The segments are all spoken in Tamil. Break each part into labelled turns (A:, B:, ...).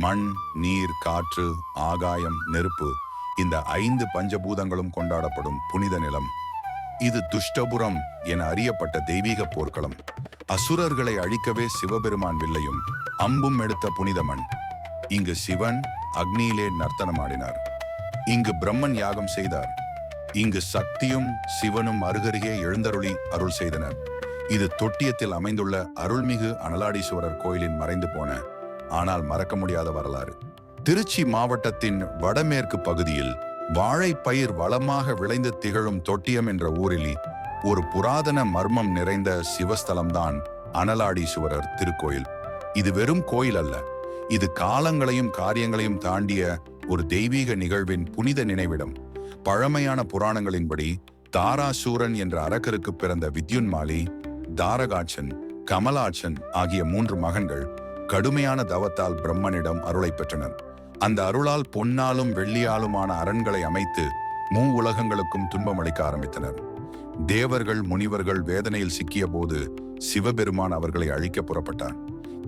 A: மண் நீர் காற்று ஆகாயம் நெருப்பு இந்த ஐந்து பஞ்சபூதங்களும் கொண்டாடப்படும் புனித நிலம். இது துஷ்டபுரம் என அறியப்பட்ட தெய்வீக போர்க்களம். அசுரர்களை அழிக்கவே சிவபெருமான் வில்லையும் அம்பும் எடுத்த புனித மண். இங்கு சிவன் அக்னியிலே நர்த்தனமாடினார். இங்கு பிரம்மன் யாகம் செய்தார். இங்கு சக்தியும் சிவனும் அருகருகே எழுந்தருளி அருள் செய்தனர். இது தொட்டியத்தில் அமைந்துள்ள அருள்மிகு அனலாடீஸ்வரர் கோயிலின் மறைந்து போன ஆனால் மறக்க முடியாத வரலாறு. திருச்சி மாவட்டத்தின் வடமேற்கு பகுதியில் வாழைப்பயிர் வளமாக விளைந்து திகழும் தொட்டியம் என்ற ஊரில் ஒரு புராதன மர்மம் நிறைந்த சிவஸ்தலம்தான் அனலாடீஸ்வரர் திருக்கோயில். இது வெறும் கோயில் அல்ல இது காலங்களையும் காரியங்களையும் தாண்டிய ஒரு தெய்வீக நிகழ்வின் புனித நினைவிடம். பழமையான புராணங்களின்படி தாராசூரன் என்ற அரக்கருக்கு பிறந்த வித்யுன்மாலி தாரகாட்சன் கமலாட்சன் ஆகிய மூன்று மகன்கள் கடுமையான தவத்தால் பிரம்மனிடம் அருளை பெற்றனர். அந்த அருளால் பொன்னாலும் வெள்ளியாலுமான அரண்களை அமைத்து மூ உலகங்களுக்கும் துன்பமளிக்க ஆரம்பித்தனர். தேவர்கள் முனிவர்கள் வேதனையில் சிக்கிய போது சிவபெருமான் அவர்களை அழிக்க புறப்பட்டார்.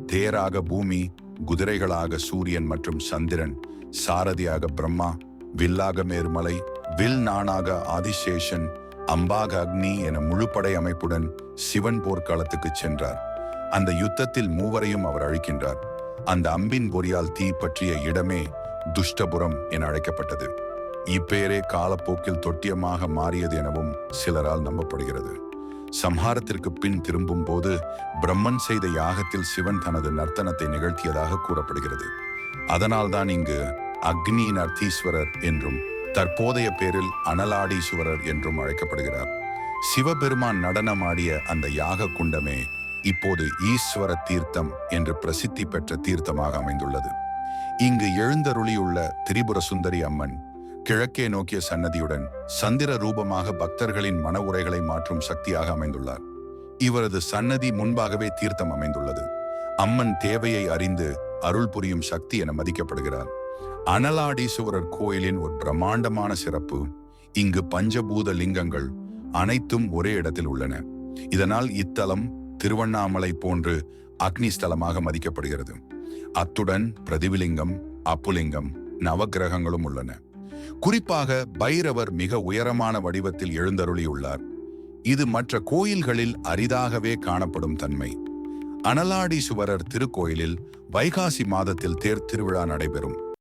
A: தேராக பூமி குதிரைகளாக சூரியன் மற்றும் சந்திரன் சாரதியாக பிரம்மா வில்லாக மேருமலை வில் நானாக ஆதிசேஷன் அம்பாக அக்னி என முழுப்படை அமைப்புடன் சிவன் போர்க்களத்துக்கு சென்றார். அந்த யுத்தத்தில் மூவரையும் அவர் அழிக்கின்றார். அந்த அம்பின் பொறியால் தீ பற்றிய இடமே துஷ்டபுரம் என அழைக்கப்பட்டது. இப்பெயரே காலப்போக்கில் தொட்டியமாக மாறியது எனவும் சிலரால் நம்பப்படுகிறது. சம்ஹாரத்திற்கு பின் திரும்பும் போது பிரம்மன் செய்த யாகத்தில் சிவன் தனது நர்த்தனத்தை நிகழ்த்தியதாக கூறப்படுகிறது. அதனால்தான் இங்கு அக்னி நர்த்தீஸ்வரர் என்றும் தற்போதைய பேரில் அனலாடீஸ்வரர் என்றும் அழைக்கப்படுகிறார். சிவபெருமான் நடனமாடிய அந்த யாக குண்டமே இப்போது ஈஸ்வர தீர்த்தம் என்று பிரசித்தி பெற்ற தீர்த்தமாக அமைந்துள்ளது. இங்கு எழுந்தருளியுள்ள திரிபுர சுந்தரி அம்மன் கிழக்கே நோக்கிய சன்னதியுடன் சந்திர ரூபமாக பக்தர்களின் மன உரைகளை மாற்றும் சக்தியாக அமைந்துள்ளார். இவரது சன்னதி முன்பாகவே தீர்த்தம் அமைந்துள்ளது. அம்மன் தேவையை அறிந்து அருள் புரியும் சக்தி என மதிக்கப்படுகிறார். அனலாடீஸ்வரர் கோயிலின் ஒரு பிரம்மாண்டமான சிறப்பு இங்கு பஞ்சபூத லிங்கங்கள் அனைத்தும் ஒரே இடத்தில் உள்ளன. இதனால் இத்தலம் திருவண்ணாமலை போன்று அக்னி ஸ்தலமாக மதிக்கப்படுகிறது. அத்துடன் பிரதிவிலிங்கம் அப்புலிங்கம் நவக்கிரகங்களும் உள்ளன. குறிப்பாக பைரவர் மிக உயரமான வடிவத்தில் எழுந்தருளியுள்ளார். இது மற்ற கோயில்களில் அரிதாகவே காணப்படும் தன்மை. அனலாடீஸ்வரர் திருக்கோயிலில் வைகாசி மாதத்தில் தேர் திருவிழா நடைபெறும்.